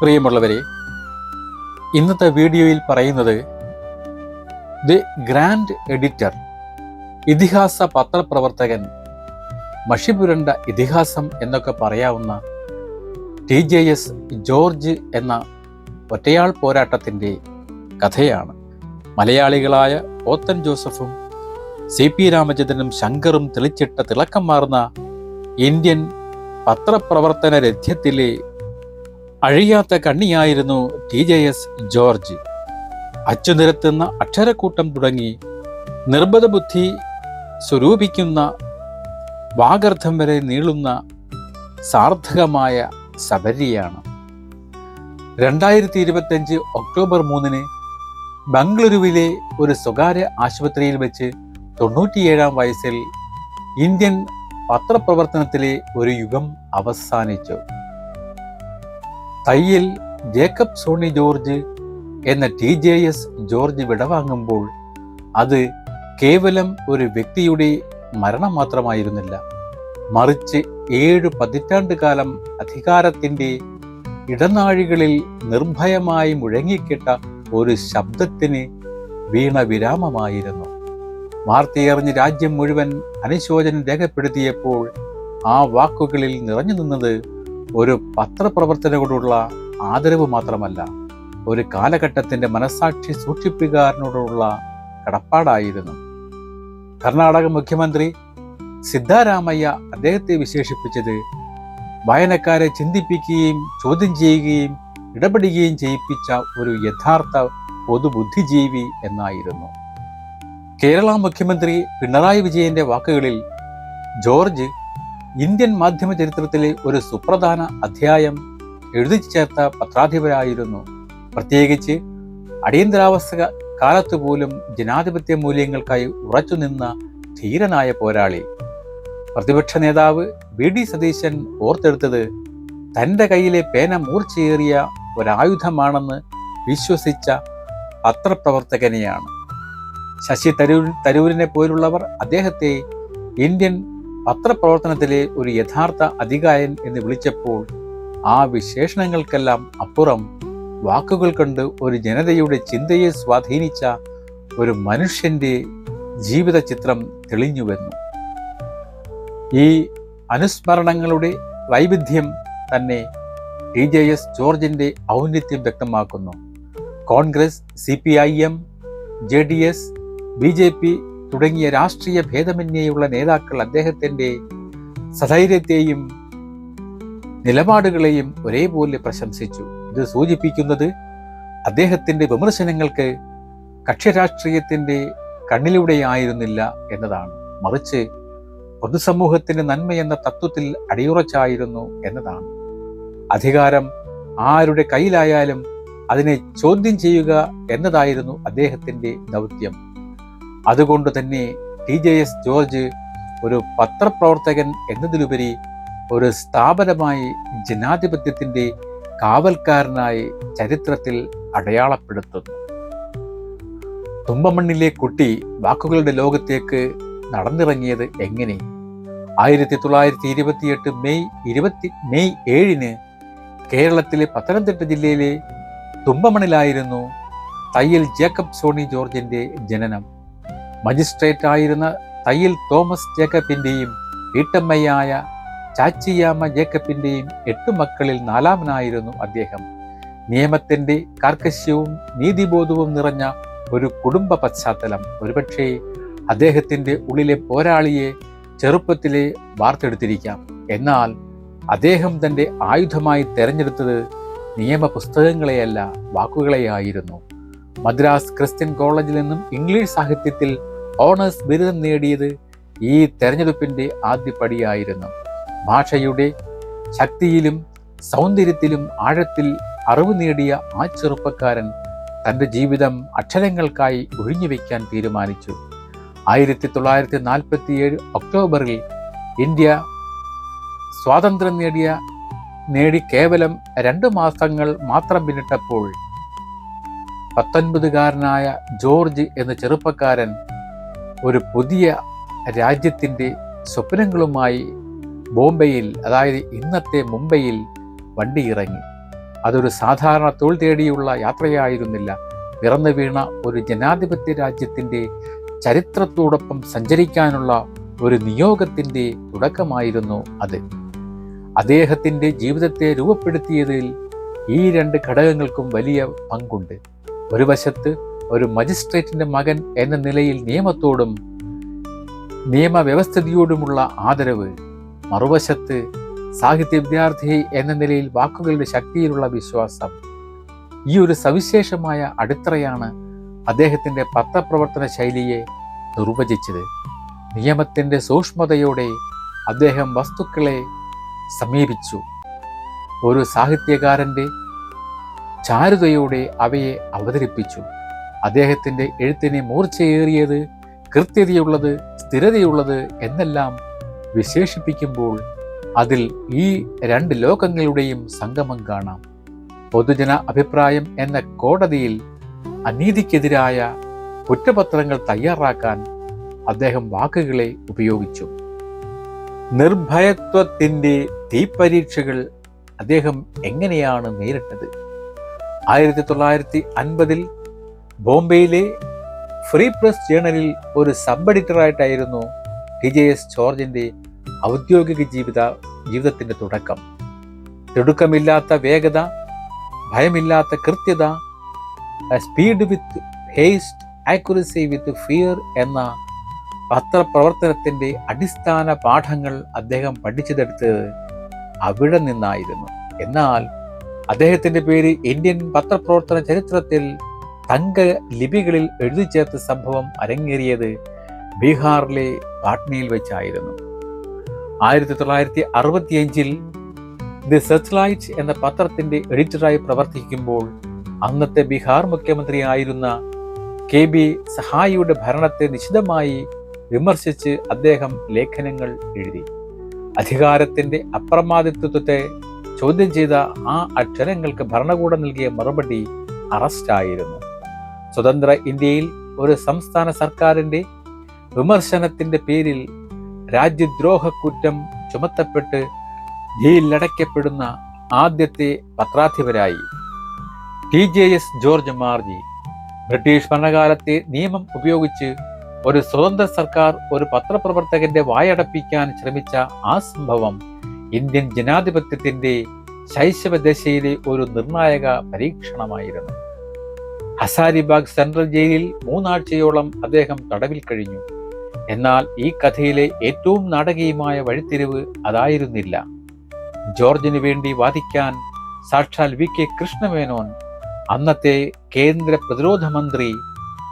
പ്രിയമുള്ളവരെ ഇന്നത്തെ വീഡിയോയിൽ പറയുന്നത് ദി ഗ്രാൻഡ് എഡിറ്റർ ഇതിഹാസ പത്രപ്രവർത്തകൻ മഷിപുരണ്ട ഇതിഹാസം എന്നൊക്കെ പറയാവുന്ന ടി ജെ എസ് ജോർജ് എന്ന ഒറ്റയാൾ പോരാട്ടത്തിന്റെ കഥയാണ്. മലയാളികളായ ഓത്തൻ ജോസഫും സി പി രാമചന്ദ്രനും ശങ്കറും തെളിച്ചിട്ട തിളക്കം മാറുന്ന ഇന്ത്യൻ പത്രപ്രവർത്തന രഥ്യത്തിലെ അഴിയാത്ത കണ്ണിയായിരുന്നു ടി ജെ എസ് ജോർജ്. അച്ചുനിരത്തുന്ന അക്ഷരക്കൂട്ടം തുടങ്ങി നിർബന്ധ ബുദ്ധി സ്വരൂപിക്കുന്ന വാഗർദ്ധം വരെ നീളുന്ന സാർത്ഥകമായ ശബരിയാണ് രണ്ടായിരത്തി ഇരുപത്തഞ്ച് ഒക്ടോബർ മൂന്നിന് ബംഗളൂരുവിലെ ഒരു സ്വകാര്യ ആശുപത്രിയിൽ വെച്ച് തൊണ്ണൂറ്റിയേഴാം വയസ്സിൽ ഇന്ത്യൻ പത്രപ്രവർത്തനത്തിലെ ഒരു യുഗം അവസാനിച്ചു. തയ്യിൽ ജേക്കബ് സോണി ജോർജ് എന്ന ടി ജെ എസ് ജോർജ് വിടവാങ്ങുമ്പോൾ അത് കേവലം ഒരു വ്യക്തിയുടെ മരണം മാത്രമായിരുന്നില്ല. മറിച്ച് ഏഴ് പതിറ്റാണ്ട് കാലം അധികാരത്തിന്റെ ഇടനാഴികളിൽ നിർഭയമായി മുഴങ്ങിക്കിട്ട ഒരു ശബ്ദത്തിന് വീണ വിരാമമായിരുന്നു വാർത്തയറിഞ്ഞ് രാജ്യം മുഴുവൻ അനുശോചനം രേഖപ്പെടുത്തിയപ്പോൾ ആ വാക്കുകളിൽ നിറഞ്ഞു നിന്നത് ഒരു പത്രപ്രവർത്തനയോടുള്ള ആദരവ് മാത്രമല്ല ഒരു കാലഘട്ടത്തിന്റെ മനസാക്ഷി സൂക്ഷിപ്പുകാരനോടുള്ള കടപ്പാടായിരുന്നു. കർണാടക മുഖ്യമന്ത്രി സിദ്ധാരാമയ്യ അദ്ദേഹത്തെ വിശേഷിപ്പിച്ചത് വായനക്കാരെ ചിന്തിപ്പിക്കുകയും ചോദ്യം ചെയ്യുകയും ഇടപെടുകയും ചെയ്യിപ്പിച്ച ഒരു യഥാർത്ഥ പൊതുബുദ്ധിജീവി എന്നായിരുന്നു. കേരള മുഖ്യമന്ത്രി പിണറായി വിജയന്റെ വാക്കുകളിൽ ജോർജ് ഇന്ത്യൻ മാധ്യമ ചരിത്രത്തിലെ ഒരു സുപ്രധാന അധ്യായം എഴുതി ചേർത്ത പത്രാധിപരായിരുന്നു. പ്രത്യേകിച്ച് അടിയന്തരാവസ്ഥ കാലത്ത് പോലും ജനാധിപത്യ മൂല്യങ്ങൾക്കായി ഉറച്ചുനിന്ന ധീരനായ പോരാളി. പ്രതിപക്ഷ നേതാവ് വി. ഡി. സതീശൻ ഓർത്തെടുത്തത് തന്റെ കയ്യിലെ പേന മൂർച്ചയേറിയ ഒരായുധമാണെന്ന് വിശ്വസിച്ച പത്രപ്രവർത്തകനെയാണ്. ശശി തരൂർ തരൂരിനെ പോലുള്ളവർ അദ്ദേഹത്തെ ഇന്ത്യൻ പത്രപ്രവർത്തനത്തിലെ ഒരു യഥാർത്ഥ അധികായൻ എന്ന് വിളിച്ചപ്പോൾ ആ വിശേഷണങ്ങൾക്കെല്ലാം അപ്പുറം വാക്കുകൾ കൊണ്ട് ഒരു ജനതയുടെ ചിന്തയെ സ്വാധീനിച്ച ഒരു മനുഷ്യന്റെ ജീവിത ചിത്രം തെളിഞ്ഞു വന്നു. ഈ അനുസ്മരണങ്ങളുടെ വൈവിധ്യം തന്നെ ടി ജെ എസ് ജോർജിന്റെ ഔന്നിത്യം വ്യക്തമാക്കുന്നു. Congress C P I M J D S B J P തുടങ്ങിയ രാഷ്ട്രീയ ഭേദമന്യേയുള്ള നേതാക്കൾ അദ്ദേഹത്തിന്റെ സധൈര്യത്തെയും നിലപാടുകളെയും ഒരേപോലെ പ്രശംസിച്ചു. ഇത് സൂചിപ്പിക്കുന്നത് അദ്ദേഹത്തിന്റെ വിമർശനങ്ങൾക്ക് കക്ഷിരാഷ്ട്രീയത്തിന്റെ കണ്ണിലൂടെയായിരുന്നില്ല എന്നതാണ്. മറിച്ച് പൊതുസമൂഹത്തിന്റെ നന്മയെന്ന തത്വത്തിൽ അടിയുറച്ചായിരുന്നു എന്നതാണ്. അധികാരം ആരുടെ കയ്യിലായാലും അതിനെ ചോദ്യം ചെയ്യുക എന്നതായിരുന്നു അദ്ദേഹത്തിന്റെ ദൗത്യം. അതുകൊണ്ട് തന്നെ ടി ജെ എസ് ജോർജ് ഒരു പത്രപ്രവർത്തകൻ എന്നതിലുപരി ഒരു സ്ഥാപനമായി ജനാധിപത്യത്തിന്റെ കാവൽക്കാരനായി ചരിത്രത്തിൽ അടയാളപ്പെടുത്തുന്നു. തുമ്പമണ്ണിലെ കുട്ടി വാക്കുകളുടെ ലോകത്തേക്ക് നടന്നിറങ്ങിയത് എങ്ങനെ? ആയിരത്തി തൊള്ളായിരത്തി ഇരുപത്തിയെട്ട് മെയ് ഇരുപത്തി മെയ് ഏഴിന് കേരളത്തിലെ പത്തനംതിട്ട ജില്ലയിലെ തുമ്പമണിലായിരുന്നു തയ്യൽ ജേക്കബ് സോണി ജോർജിന്റെ ജനനം. മജിസ്ട്രേറ്റ് ആയിരുന്ന തയ്യൽ തോമസ് ജേക്കബിന്റെയും വീട്ടമ്മയായ ചാച്ചിയാമ ജേക്കബിന്റെയും എട്ട് മക്കളിൽ നാലാമനായിരുന്നു അദ്ദേഹം. നിയമത്തിന്റെ കാർക്കശ്യവും നീതിബോധവും നിറഞ്ഞ ഒരു കുടുംബ പശ്ചാത്തലം. ഒരുപക്ഷെ അദ്ദേഹത്തിന്റെ ഉള്ളിലെ പോരാളിയെ ചെറുപ്പത്തിലെ വാർത്തെടുത്തിരിക്കാം. എന്നാൽ അദ്ദേഹം തന്റെ ആയുധമായി തെരഞ്ഞെടുത്തത് നിയമ പുസ്തകങ്ങളെയല്ല വാക്കുകളെയായിരുന്നു. മദ്രാസ് ക്രിസ്ത്യൻ കോളേജിൽ നിന്നും ഇംഗ്ലീഷ് സാഹിത്യത്തിൽ ഓണേഴ്സ് ബിരുദം നേടിയത് ഈ തെരഞ്ഞെടുപ്പിന്റെ ആദ്യപടിയായിരുന്നു ഭാഷയുടെ ശക്തിയിലും സൗന്ദര്യത്തിലും ആഴത്തിൽ അറിവ് നേടിയ ആ ചെറുപ്പക്കാരൻ തന്റെ ജീവിതം അക്ഷരങ്ങൾക്കായി ഒഴിഞ്ഞുവെക്കാൻ തീരുമാനിച്ചു. ആയിരത്തി തൊള്ളായിരത്തി നാൽപ്പത്തിയേഴ് ഒക്ടോബറിൽ ഇന്ത്യ സ്വാതന്ത്ര്യം നേടിയ നേടി കേവലം രണ്ട് മാസങ്ങൾ മാത്രം പിന്നിട്ടപ്പോൾ പത്തൊൻപതുകാരനായ ജോർജ് എന്ന ചെറുപ്പക്കാരൻ ഒരു പുതിയ രാജ്യത്തിന്റെ സ്വപ്നങ്ങളുമായി ബോംബെയിൽ അതായത് ഇന്നത്തെ മുംബൈയിൽ വണ്ടി ഇറങ്ങി. അതൊരു സാധാരണ തൊഴിൽ തേടിയുള്ള യാത്രയായിരുന്നില്ല. പിറന്നു വീണ ഒരു ജനാധിപത്യ രാജ്യത്തിന്റെ ചരിത്രത്തോടൊപ്പം സഞ്ചരിക്കാനുള്ള ഒരു നിയോഗത്തിന്റെ തുടക്കമായിരുന്നു അത്. അദ്ദേഹത്തിന്റെ ജീവിതത്തെ രൂപപ്പെടുത്തിയതിൽ ഈ രണ്ട് ഘടകങ്ങൾക്കും വലിയ പങ്കുണ്ട്. ഒരു വശത്ത് ഒരു മജിസ്ട്രേറ്റിന്റെ മകൻ എന്ന നിലയിൽ നിയമത്തോടും നിയമവ്യവസ്ഥിതിയോടുമുള്ള ആദരവ്. മറുവശത്ത് സാഹിത്യ വിദ്യാർത്ഥി എന്ന നിലയിൽ വാക്കുകളുടെ ശക്തിയിലുള്ള വിശ്വാസം. ഈ ഒരു സവിശേഷമായ അടിത്തറയാണ് അദ്ദേഹത്തിന്റെ പത്രപ്രവർത്തന ശൈലിയെ നിർവചിച്ചത്. നിയമത്തിന്റെ സൂക്ഷ്മതയോടെ അദ്ദേഹം വസ്തുക്കളെ സമീപിച്ചു. ഒരു സാഹിത്യകാരന്റെ ചാരുതയോടെ അവയെ അവതരിപ്പിച്ചു. അദ്ദേഹത്തിന്റെ എഴുത്തിനെ മൂർച്ചയേറിയത് കൃത്യതയുള്ളത് സ്ഥിരതയുള്ളത് എന്നെല്ലാം വിശേഷിപ്പിക്കുമ്പോൾ അതിൽ ഈ രണ്ട് ലോകങ്ങളുടെയും സംഗമം കാണാം. പൊതുജന അഭിപ്രായം എന്ന കോടതിയിൽ അനീതിക്കെതിരായ കുറ്റപത്രങ്ങൾ തയ്യാറാക്കാൻ അദ്ദേഹം വാക്കുകളെ ഉപയോഗിച്ചു. നിർഭയത്വത്തിന്റെ തീപരീക്ഷകൾ അദ്ദേഹം എങ്ങനെയാണ് നേരിട്ടത്? ആയിരത്തി തൊള്ളായിരത്തി അൻപതിൽ ബോംബെയിലെ ഫ്രീ പ്രസ് ജേണലിൽ ഒരു സബ് എഡിറ്ററായിട്ടായിരുന്നു ടി ജെ എസ് ജോർജിന്റെ ഔദ്യോഗിക ജീവിത ജീവിതത്തിന്റെ തുടക്കം. തിടുക്കമില്ലാത്ത വേഗത ഭയമില്ലാത്ത കൃത്യത speed with haste accuracy with fear എന്ന പത്രപ്രവർത്തനത്തിന്റെ അടിസ്ഥാന പാഠങ്ങൾ അദ്ദേഹം പഠിച്ചെടുത്തത് അവിടെ നിന്നായിരുന്നു. എന്നാൽ അദ്ദേഹത്തിന്റെ പേര് ഇന്ത്യൻ പത്രപ്രവർത്തന ചരിത്രത്തിൽ തങ്ക ലിപികളിൽ എഴുതി ചേർത്ത സംഭവം അരങ്ങേറിയത് ബീഹാറിലെ പാട്നയിൽ വെച്ചായിരുന്നു. ആയിരത്തി തൊള്ളായിരത്തി അറുപത്തിയഞ്ചിൽ ദി സെർച്ച്ലൈറ്റ് എന്ന പത്രത്തിന്റെ എഡിറ്ററായി പ്രവർത്തിക്കുമ്പോൾ അന്നത്തെ ബീഹാർ മുഖ്യമന്ത്രിയായിരുന്ന കെ ബി സഹായിയുടെ ഭരണത്തെ നിശിതമായി വിമർശിച്ച് അദ്ദേഹം ലേഖനങ്ങൾ എഴുതി. അധികാരത്തിന്റെ അപ്രമാദിത്വത്തെ ചോദ്യം ചെയ്ത ആ അക്ഷരങ്ങൾക്ക് ഭരണകൂടം നൽകിയ മറുപടി അറസ്റ്റായിരുന്നു. സ്വതന്ത്ര ഇന്ത്യയിൽ ഒരു സംസ്ഥാന സർക്കാരിന്റെ വിമർശനത്തിന്റെ പേരിൽ രാജ്യദ്രോഹ കുറ്റം ചുമത്തപ്പെട്ട് ജയിലിലടയ്ക്കപ്പെടുന്ന ആദ്യത്തെ പത്രാധിപരായി ടി ജെ എസ് ജോർജ് മാർജി. ബ്രിട്ടീഷ് ഭരണകാലത്തെ നിയമം ഉപയോഗിച്ച് ഒരു സ്വതന്ത്ര സർക്കാർ ഒരു പത്രപ്രവർത്തകന്റെ വായടപ്പിക്കാൻ ശ്രമിച്ച ആ സംഭവം ഇന്ത്യൻ ജനാധിപത്യത്തിന്റെ ശൈശവദശയിലെ ഒരു നിർണായക പരീക്ഷണമായിരുന്നു. ഹസാരിബാഗ് സെൻട്രൽ ജയിലിൽ മൂന്നാഴ്ചയോളം അദ്ദേഹം തടവിൽ കഴിഞ്ഞു. എന്നാൽ ഈ കഥയിലെ ഏറ്റവും നാടകീയമായ വഴിത്തിരിവ് അതായിരുന്നില്ല. ജോർജിന് വേണ്ടി വാദിക്കാൻ സാക്ഷാൽ വി കെ കൃഷ്ണമേനോൻ അന്നത്തെ കേന്ദ്ര പ്രതിരോധ മന്ത്രി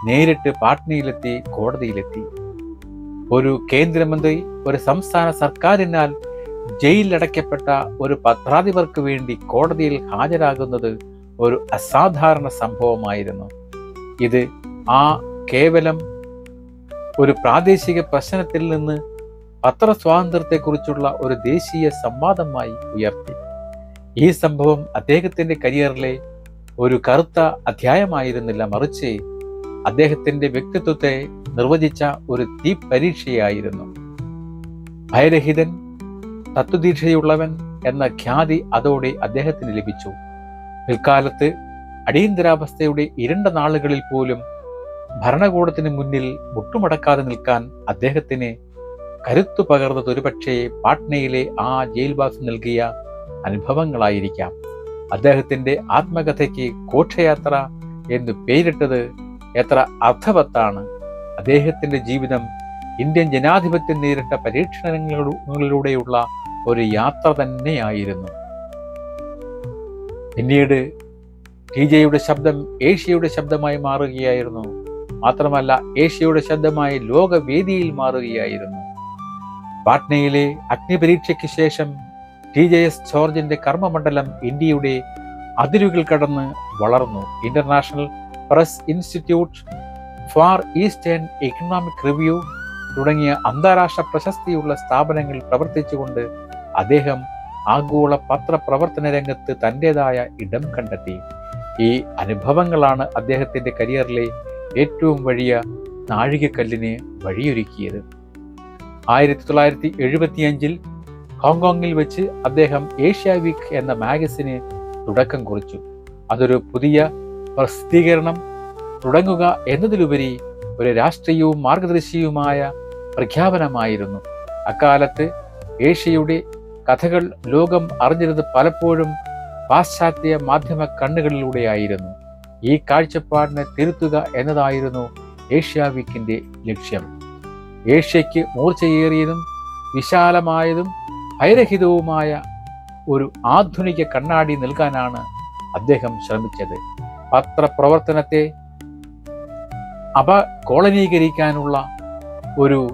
നേരിട്ട് പാട്നയിലെത്തി കോടതിയിലെത്തി. ഒരു കേന്ദ്രമന്ത്രി ഒരു സംസ്ഥാന സർക്കാരിനാൽ ജയിലിലടയ്ക്കപ്പെട്ട ഒരു പത്രാധിപർക്ക് വേണ്ടി കോടതിയിൽ ഹാജരാകുന്നത് ഒരു അസാധാരണ സംഭവമായിരുന്നു. ഇത് ആ കേവലം ഒരു പ്രാദേശിക പ്രശ്നത്തിൽ നിന്ന് പത്രസ്വാതന്ത്ര്യത്തെക്കുറിച്ചുള്ള ഒരു ദേശീയ സംവാദമായി ഉയർത്തി. ഈ സംഭവം അദ്ദേഹത്തിന്റെ കരിയറിലെ ഒരു കറുത്ത അധ്യായമായിരുന്നില്ല മറിച്ച് അദ്ദേഹത്തിന്റെ വ്യക്തിത്വത്തെ നിർവചിച്ച ഒരു തീ പരീക്ഷയായിരുന്നു ഭയരഹിതൻ തത്വദീക്ഷയുള്ളവൻ എന്ന ഖ്യാതി അതോടെ അദ്ദേഹത്തിന് ലഭിച്ചു. പിൽക്കാലത്ത് അടിയന്തരാവസ്ഥയുടെ ഇരുണ്ട നാളുകളിൽ പോലും ഭരണകൂടത്തിന് മുന്നിൽ മുട്ടുമടക്കാതെ നിൽക്കാൻ അദ്ദേഹത്തിന് കരുത്തു പകർന്നത് ഒരുപക്ഷെ പാട്നയിലെ ആ ജയിൽവാസം നൽകിയ അനുഭവങ്ങളായിരിക്കാം. അദ്ദേഹത്തിന്റെ ആത്മകഥയ്ക്ക് കോക്ഷയാത്ര എന്ന് പേരിട്ടത് എത്ര അർത്ഥവത്താണ്. അദ്ദേഹത്തിന്റെ ജീവിതം ഇന്ത്യൻ ജനാധിപത്യം നേരിട്ട പരീക്ഷണങ്ങളിലൂടെയുള്ള ഒരു യാത്ര തന്നെയായിരുന്നു. പിന്നീട് ടി ജെയുടെ ശബ്ദം ഏഷ്യയുടെ ശബ്ദമായി മാറുകയായിരുന്നു. മാത്രമല്ല ഏഷ്യയുടെ ശബ്ദമായി ലോകവേദിയിൽ മാറുകയായിരുന്നു. പാട്നയിലെ അഗ്നിപരീക്ഷയ്ക്ക് ശേഷം ടി ജെ എസ് ജോർജിന്റെ കർമ്മമണ്ഡലം ഇന്ത്യയുടെ അതിരുകൾ കടന്ന് വളർന്നു. International press institute far eastern economic review തുടങ്ങിയ അന്താരാഷ്ട്ര പ്രശസ്തിയുള്ള സ്ഥാപനങ്ങളിൽ പ്രവർത്തിച്ചുകൊണ്ട് അദ്ദേഹം ആഗോള പത്രപ്രവർത്തന രംഗത്ത് തന്റെതായ ഇടം കണ്ടെത്തി. ഈ അനുഭവങ്ങളാണ് അദ്ദേഹത്തിന്റെ കരിയറിലെ ഏറ്റവും വലിയ നാഴികക്കല്ലിന് വഴിയൊരുക്കിയത്. ആയിരത്തി തൊള്ളായിരത്തി എഴുപത്തിയഞ്ചിൽ ഹോങ്കോങ്ങിൽ വെച്ച് അദ്ദേഹം ഏഷ്യ വീക്ക് എന്ന മാഗസിന് തുടക്കം കുറിച്ചു. അതൊരു പുതിയ പ്രസിദ്ധീകരണം തുടങ്ങുക എന്നതിലുപരി ഒരു രാഷ്ട്രീയവും മാർഗദർശിയുമായ പ്രഖ്യാപനമായിരുന്നു. അക്കാലത്ത് ഏഷ്യയുടെ കഥകൾ ലോകം അറിഞ്ഞിരുന്നത് പലപ്പോഴും പാശ്ചാത്യ മാധ്യമ കണ്ണുകളിലൂടെയായിരുന്നു. ഈ കാഴ്ചപ്പാടിനെ തിരുത്തുക എന്നതായിരുന്നു ഏഷ്യ ലക്ഷ്യം. ഏഷ്യയ്ക്ക് മൂർച്ചയേറിയതും വിശാലമായതും ഭയരഹിതവുമായ ഒരു ആധുനിക കണ്ണാടി നൽകാനാണ് അദ്ദേഹം ശ്രമിച്ചത്. പത്രപ്രവർത്തനത്തെ അപകോളനീകരിക്കാനുള്ള ഒരു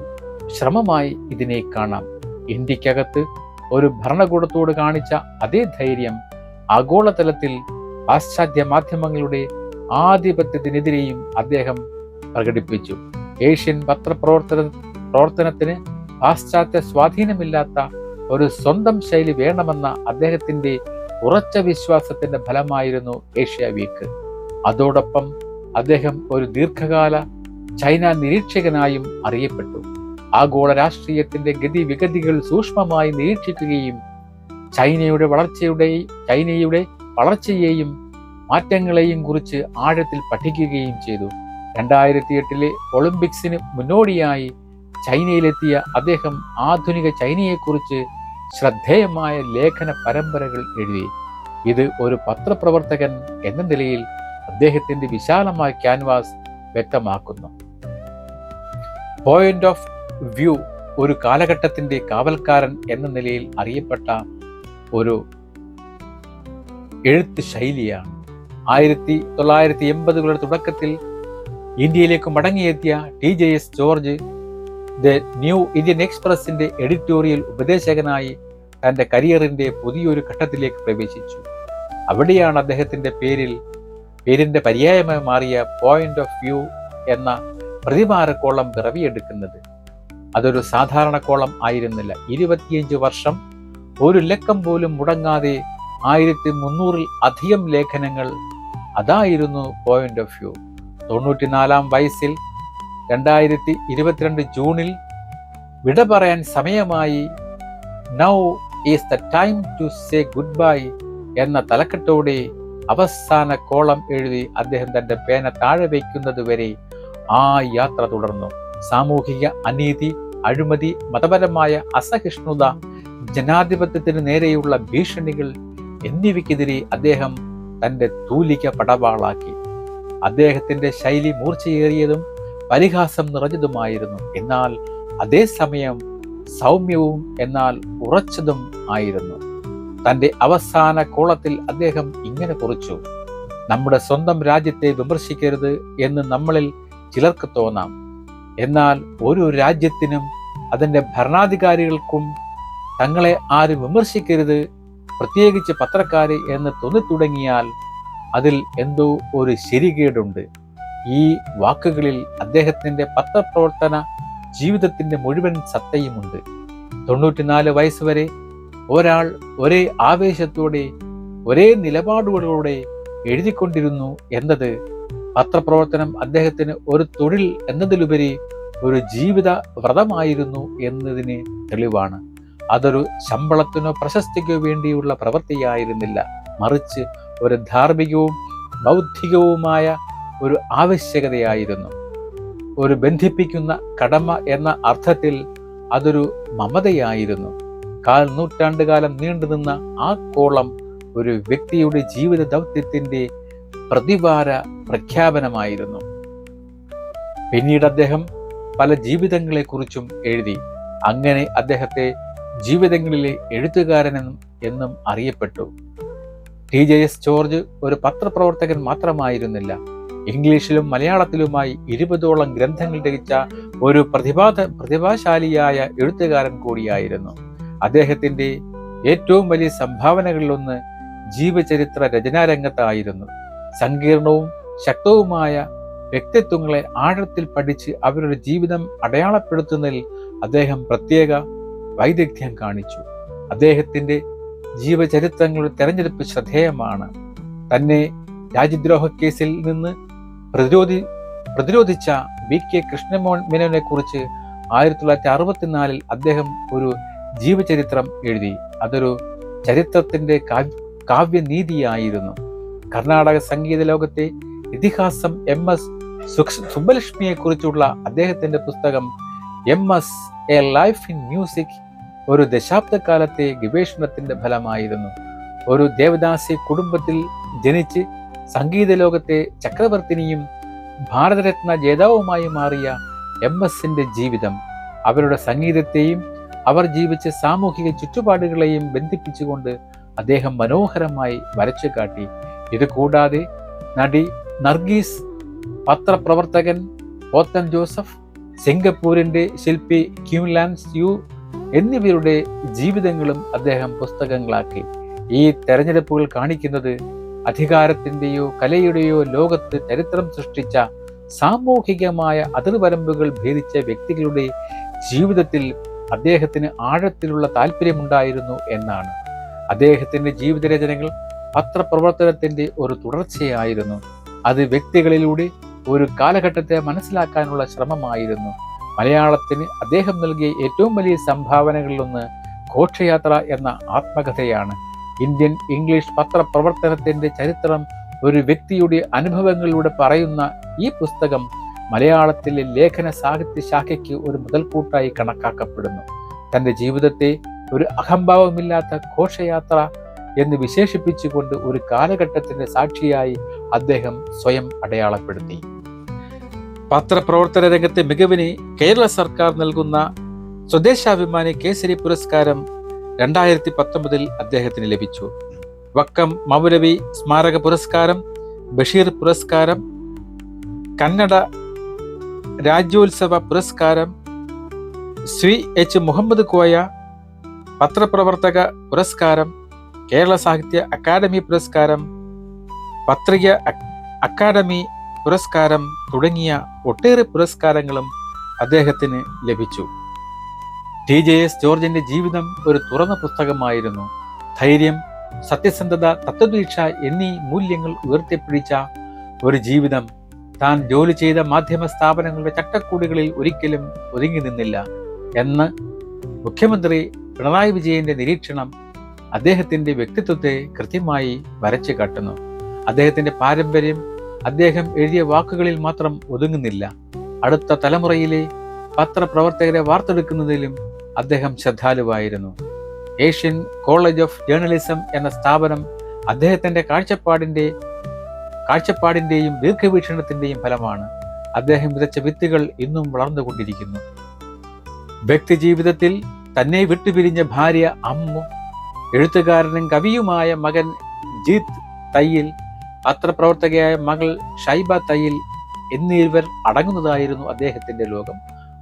ശ്രമമായി ഇതിനെ കാണാം. ഇന്ത്യക്കകത്ത് ഒരു ഭരണകൂടത്തോട് കാണിച്ച അതേ ധൈര്യം ആഗോളതലത്തിൽ പാശ്ചാത്യ മാധ്യമങ്ങളുടെ ആധിപത്യത്തിനെതിരെയും അദ്ദേഹം പ്രകടിപ്പിച്ചു. ഏഷ്യൻ പത്രപ്രവർത്തന പ്രവർത്തനത്തിന് പാശ്ചാത്യ സ്വാധീനമില്ലാത്ത ഒരു സ്വന്തം ശൈലി വേണമെന്ന അദ്ദേഹത്തിന്റെ ഉറച്ച വിശ്വാസത്തിന്റെ ഫലമായിരുന്നു ഏഷ്യ വീക്ക്. അതോടൊപ്പം അദ്ദേഹം ഒരു ദീർഘകാല ചൈന നിരീക്ഷകനായും അറിയപ്പെട്ടു. ആഗോള രാഷ്ട്രീയത്തിന്റെ ഗതിവിഗതികൾ സൂക്ഷ്മമായി നിരീക്ഷിക്കുകയും ചൈനയുടെ വളർച്ചയുടെ ചൈനയുടെ വളർച്ചയെയും മാറ്റങ്ങളെയും കുറിച്ച് ആഴത്തിൽ പഠിക്കുകയും ചെയ്തു. രണ്ടായിരത്തി എട്ടിലെ ഒളിമ്പിക്സിന് മുന്നോടിയായി ചൈനയിലെത്തിയ അദ്ദേഹം ആധുനിക ചൈനയെക്കുറിച്ച് ശ്രദ്ധേയമായ ലേഖന പരമ്പരകൾ എഴുതി. ഇത് ഒരു പത്രപ്രവർത്തകൻ എന്ന നിലയിൽ അദ്ദേഹത്തിന്റെ വിശാലമായ ക്യാൻവാസ് വ്യക്തമാക്കുന്നു. പോയിന്റ് ഓഫ് വ്യൂ ഒരു കാലഘട്ടത്തിന്റെ കാവൽക്കാരൻ എന്ന നിലയിൽ അറിയപ്പെട്ട ഒരു എഴുത്ത് ശൈലിയാണ്. ആയിരത്തി തൊള്ളായിരത്തി എൺപതുകളുടെ തുടക്കത്തിൽ ഇന്ത്യയിലേക്ക് മടങ്ങിയെത്തിയ T J S George the new Indian എക്സ്പ്രസിന്റെ editorial ഉപദേശകനായി തന്റെ കരിയറിന്റെ പുതിയൊരു ഘട്ടത്തിലേക്ക് പ്രവേശിച്ചു. അവിടെയാണ് അദ്ദേഹത്തിന്റെ പേരിൽ പേരിന്റെ പര്യായമായി മാറിയ പോയിന്റ് ഓഫ് വ്യൂ എന്ന പ്രതിമാരക്കോളം പിറവിയെടുക്കുന്നത് അതൊരു സാധാരണ കോളം ആയിരുന്നില്ല. ഇരുപത്തിയഞ്ച് വർഷം ഒരു ലക്കം പോലും മുടങ്ങാതെ ആയിരത്തി മുന്നൂറിൽ അധികം ലേഖനങ്ങൾ അതായിരുന്നു പോയിന്റ് ഓഫ് വ്യൂ തൊണ്ണൂറ്റിനാലാം വയസ്സിൽ രണ്ടായിരത്തി ഇരുപത്തിരണ്ട് ജൂണിൽ വിട പറയാൻ സമയമായി now is the time to say goodbye എന്ന തലക്കെട്ടോടെ അവസാന കോളം എഴുതി അദ്ദേഹം തന്റെ പേന താഴെ വയ്ക്കുന്നത് വരെ ആ യാത്ര തുടർന്നു. സാമൂഹിക അനീതി അഴിമതി മതപരമായ അസഹിഷ്ണുത ജനാധിപത്യത്തിന് നേരെയുള്ള ഭീഷണികൾ എന്നിവയ്ക്കെതിരെ അദ്ദേഹം തന്റെ തൂലിക പടവാളാക്കി. അദ്ദേഹത്തിന്റെ ശൈലി മൂർച്ചയേറിയതും പരിഹാസം നിറഞ്ഞതുമായിരുന്നു. എന്നാൽ അതേസമയം സൗമ്യവും എന്നാൽ ഉറച്ചതും ആയിരുന്നു. തന്റെ അവസാന കോളത്തിൽ അദ്ദേഹം ഇങ്ങനെ കുറിച്ചു നമ്മുടെ സ്വന്തം രാജ്യത്തെ വിമർശിക്കരുത് എന്ന് നമ്മളിൽ ചിലർക്ക് തോന്നാം. എന്നാൽ ഓരോ രാജ്യത്തിനും അതിന്റെ ഭരണാധികാരികൾക്കും തങ്ങളെ ആരും വിമർശിക്കരുത്. പ്രത്യേകിച്ച് പത്രക്കാരെ എന്ന് തോന്നിത്തുടങ്ങിയാൽ അതിൽ എന്തോ ഒരു ശരികേടുണ്ട്. ഈ വാക്കുകളിൽ അദ്ദേഹത്തിന്റെ പത്രപ്രവർത്തന ജീവിതത്തിന്റെ മുഴുവൻ സത്തയുമുണ്ട്. തൊണ്ണൂറ്റിനാല് വയസ്സ് വരെ ഒരാൾ ഒരേ ആവേശത്തോടെ ഒരേ നിലപാടുകളോടെ എഴുതിക്കൊണ്ടിരുന്നു എന്നത് പത്രപ്രവർത്തനം അദ്ദേഹത്തിന് ഒരു തൊഴിൽ എന്നതിലുപരി ഒരു ജീവിത വ്രതമായിരുന്നു എന്നതിന് തെളിവാണ്. അതൊരു ശമ്പളത്തിനോ പ്രശസ്തിക്കോ വേണ്ടിയുള്ള പ്രവൃത്തിയായിരുന്നില്ല. മറിച്ച് ഒരു ധാർമ്മികവും ബൗദ്ധികവുമായ ഒരു ആവശ്യകതയായിരുന്നു. ഒരു ബന്ധിപ്പിക്കുന്ന കടമ എന്ന അർത്ഥത്തിൽ അതൊരു മമതയായിരുന്നു. കാൽ നൂറ്റാണ്ടുകാലം നീണ്ടുനിന്ന ആ കോളം ഒരു വ്യക്തിയുടെ ജീവിത ദൗത്യത്തിന്റെ പ്രതിവാര പ്രഖ്യാപനമായിരുന്നു. പിന്നീട് അദ്ദേഹം പല ജീവിതങ്ങളെക്കുറിച്ചും എഴുതി. അങ്ങനെ അദ്ദേഹത്തെ ജീവിതങ്ങളിലെ എഴുത്തുകാരനെന്നും എന്നും അറിയപ്പെട്ടു. ടി ജെ എസ് ജോർജ് ഒരു പത്രപ്രവർത്തകൻ മാത്രമായിരുന്നില്ല. ഇംഗ്ലീഷിലും മലയാളത്തിലുമായി ഇരുപതോളം ഗ്രന്ഥങ്ങൾ രചിച്ച ഒരു പ്രതിഭാത പ്രതിഭാശാലിയായ എഴുത്തുകാരൻ കൂടിയായിരുന്നു. അദ്ദേഹത്തിന്റെ ഏറ്റവും വലിയ സംഭാവനകളിലൊന്ന് ജീവചരിത്ര രചനാരംഗത്തായിരുന്നു. സങ്കീർണവും ശക്തവുമായ വ്യക്തിത്വങ്ങളെ ആഴത്തിൽ പഠിച്ച് അവരുടെ ജീവിതം അടയാളപ്പെടുത്തുന്നതിൽ അദ്ദേഹം പ്രത്യേക വൈദഗ്ധ്യം കാണിച്ചു. അദ്ദേഹത്തിന്റെ ജീവചരിത്രങ്ങളുടെ തെരഞ്ഞെടുപ്പ് ശ്രദ്ധേയമാണ്. തന്നെ രാജ്യദ്രോഹ കേസിൽ നിന്ന് പ്രതിരോധി പ്രതിരോധിച്ച വി കെ കൃഷ്ണമോഹൻ മേനോനെ കുറിച്ച് ആയിരത്തി തൊള്ളായിരത്തി അറുപത്തിനാലിൽ അദ്ദേഹം ഒരു ജീവചരിത്രം എഴുതി. അതൊരു ചരിത്രത്തിന്റെ കാവ്യനീതിയായിരുന്നു. കർണാടക സംഗീത ലോകത്തെ ഇതിഹാസം എം എസ് സുബ്ബലക്ഷ്മിയെ കുറിച്ചുള്ള അദ്ദേഹത്തിന്റെ പുസ്തകം M S a life in music ഒരു ദശാബ്ദക്കാലത്തെ ഗവേഷണത്തിന്റെ ഫലമായിരുന്നു. ഒരു ദേവദാസി കുടുംബത്തിൽ ജനിച്ച് സംഗീത ലോകത്തെ ചക്രവർത്തിനിയും ഭാരതരത്ന ജേതാവുമായി മാറിയ എം എസിന്റെ ജീവിതം അവരുടെ സംഗീതത്തെയും അവർ ജീവിച്ച സാമൂഹിക ചുറ്റുപാടുകളെയും ബന്ധിപ്പിച്ചുകൊണ്ട് അദ്ദേഹം മനോഹരമായി വരച്ചു കാട്ടി ഇത് കൂടാതെ നടി നർഗീസ് പത്രപ്രവർത്തകൻ പോത്തൻ ജോസഫ് സിംഗപ്പൂരിന്റെ ശില്പി ക്യൂലാൻസ് യു എന്നിവരുടെ ജീവിതങ്ങളും അദ്ദേഹം പുസ്തകങ്ങളാക്കി. ഈ തെരഞ്ഞെടുപ്പുകൾ കാണിക്കുന്നത് അധികാരത്തിന്റെയോ കലയുടെയോ ലോകത്ത് ചരിത്രം സൃഷ്ടിച്ച സാമൂഹികമായ അതിർവരമ്പുകൾ ഭേദിച്ച വ്യക്തികളുടെ ജീവിതത്തിൽ അദ്ദേഹത്തിന് ആഴത്തിലുള്ള താല്പര്യമുണ്ടായിരുന്നു എന്നാണ്. അദ്ദേഹത്തിന്റെ ജീവിതരചനകൾ പത്രപ്രവർത്തനത്തിന്റെ ഒരു തുടർച്ചയായിരുന്നു. അത് വ്യക്തികളിലൂടെ ഒരു കാലഘട്ടത്തെ മനസ്സിലാക്കാനുള്ള ശ്രമമായിരുന്നു. മലയാളത്തിന് അദ്ദേഹം നൽകിയ ഏറ്റവും വലിയ സംഭാവനകളിലൊന്ന് ഘോഷയാത്ര എന്ന ആത്മകഥയാണ്. ഇന്ത്യൻ ഇംഗ്ലീഷ് പത്രപ്രവർത്തനത്തിന്റെ ചരിത്രം ഒരു വ്യക്തിയുടെ അനുഭവങ്ങളിലൂടെ പറയുന്ന ഈ പുസ്തകം മലയാളത്തിലെ ലേഖന സാഹിത്യ ശാഖയ്ക്ക് ഒരു മുതൽക്കൂട്ടായി കണക്കാക്കപ്പെടുന്നു. തന്റെ ജീവിതത്തെ ഒരു അഹംഭാവമില്ലാത്ത ഘോഷയാത്ര എന്ന് വിശേഷിപ്പിച്ചുകൊണ്ട് ഒരു കാലഘട്ടത്തിന്റെ സാക്ഷിയായി അദ്ദേഹം സ്വയം അടയാളപ്പെടുത്തി. പത്രപ്രവർത്തന രംഗത്തെ മികവിന് കേരള സർക്കാർ നൽകുന്ന സ്വദേശാഭിമാനി കേസരി പുരസ്കാരം രണ്ടായിരത്തി പത്തൊമ്പതിൽ അദ്ദേഹത്തിന് ലഭിച്ചു. വക്കം മൗലവി സ്മാരക പുരസ്കാരം ബഷീർ പുരസ്കാരം കന്നഡ രാജ്യോത്സവ പുരസ്കാരം ശ്രീ എച്ച് മുഹമ്മദ് കോയ പത്രപ്രവർത്തക പുരസ്കാരം കേരള സാഹിത്യ അക്കാദമി പുരസ്കാരം പത്രിക അക്കാദമി പുരസ്കാരം തുടങ്ങിയ ഒട്ടേറെ പുരസ്കാരങ്ങളും അദ്ദേഹത്തിന് ലഭിച്ചു. ടി ജെ എസ് ജോർജിന്റെ ജീവിതം ഒരു തുറന്ന പുസ്തകമായിരുന്നു. ധൈര്യം സത്യസന്ധത തത്വദീക്ഷ എന്നീ മൂല്യങ്ങൾ ഉയർത്തിപ്പിടിച്ച ഒരു ജീവിതം. താൻ ജോലി ചെയ്ത മാധ്യമ സ്ഥാപനങ്ങളുടെ ചട്ടക്കൂടുകളിൽ ഒരിക്കലും ഒതുങ്ങി നിന്നില്ല. എന്ന് മുഖ്യമന്ത്രി പിണറായി വിജയന്റെ നിരീക്ഷണം അദ്ദേഹത്തിന്റെ വ്യക്തിത്വത്തെ കൃത്യമായി വരച്ചു കാട്ടുന്നു. അദ്ദേഹത്തിന്റെ പാരമ്പര്യം അദ്ദേഹം എഴുതിയ വാക്കുകളിൽ മാത്രം ഒതുങ്ങുന്നില്ല. അടുത്ത തലമുറയിലെ പത്രപ്രവർത്തകരെ വാർത്തെടുക്കുന്നതിലും അദ്ദേഹം ശ്രദ്ധാലുവായിരുന്നു. ഏഷ്യൻ കോളേജ് ഓഫ് ജേർണലിസം എന്ന സ്ഥാപനം അദ്ദേഹത്തിന്റെ കാഴ്ചപ്പാടിന്റെ കാഴ്ചപ്പാടിന്റെയും ദീർഘവീക്ഷണത്തിന്റെയും ഫലമാണ്. അദ്ദേഹം വിതച്ച വിത്തുകൾ ഇന്നും വളർന്നുകൊണ്ടിരിക്കുന്നു. വ്യക്തി ജീവിതത്തിൽ തന്നെ വിട്ടുപിരിഞ്ഞ ഭാര്യ അമ്മു എഴുത്തുകാരനും കവിയുമായ മകൻ ജീത് തയ്യിൽ പത്രപ്രവർത്തകയായ മകൾ ഷൈബ തയ്യിൽ എന്നിവർ അടങ്ങുന്നതായിരുന്നു അദ്ദേഹത്തിന്റെ ലോകം.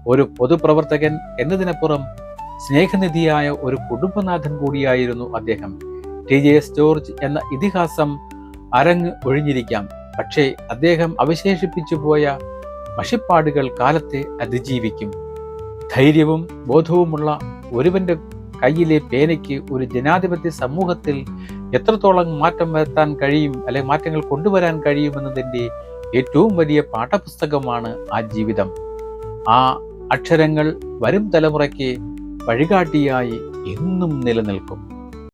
ഒരു പൊതുപ്രവർത്തകൻ എന്നതിനപ്പുറം സ്നേഹനിധിയായ ഒരു കുടുംബനാഥൻ കൂടിയായിരുന്നു അദ്ദേഹം. ടി ജെ എസ് ജോർജ് എന്ന ഇതിഹാസം അരങ്ങ് ഒഴിഞ്ഞിരിക്കാം. പക്ഷേ അദ്ദേഹം അവശേഷിപ്പിച്ചു പോയ മഷിപ്പാടുകൾ കാലത്തെ അതിജീവിക്കും. ധൈര്യവും ബോധവുമുള്ള ഒരുവന്റെ കയ്യിലെ പേനയ്ക്ക് ഒരു ജനാധിപത്യ സമൂഹത്തിൽ എത്രത്തോളം മാറ്റം വരുത്താൻ കഴിയും അല്ലെങ്കിൽ മാറ്റങ്ങൾ കൊണ്ടുവരാൻ കഴിയുമെന്നതിന്റെ ഏറ്റവും വലിയ പാഠപുസ്തകമാണ് ആ ജീവിതം. ആ അക്ഷരങ്ങൾ വരും തലമുറയ്ക്ക് വഴികാട്ടിയായി എന്നും നിലനിൽക്കും.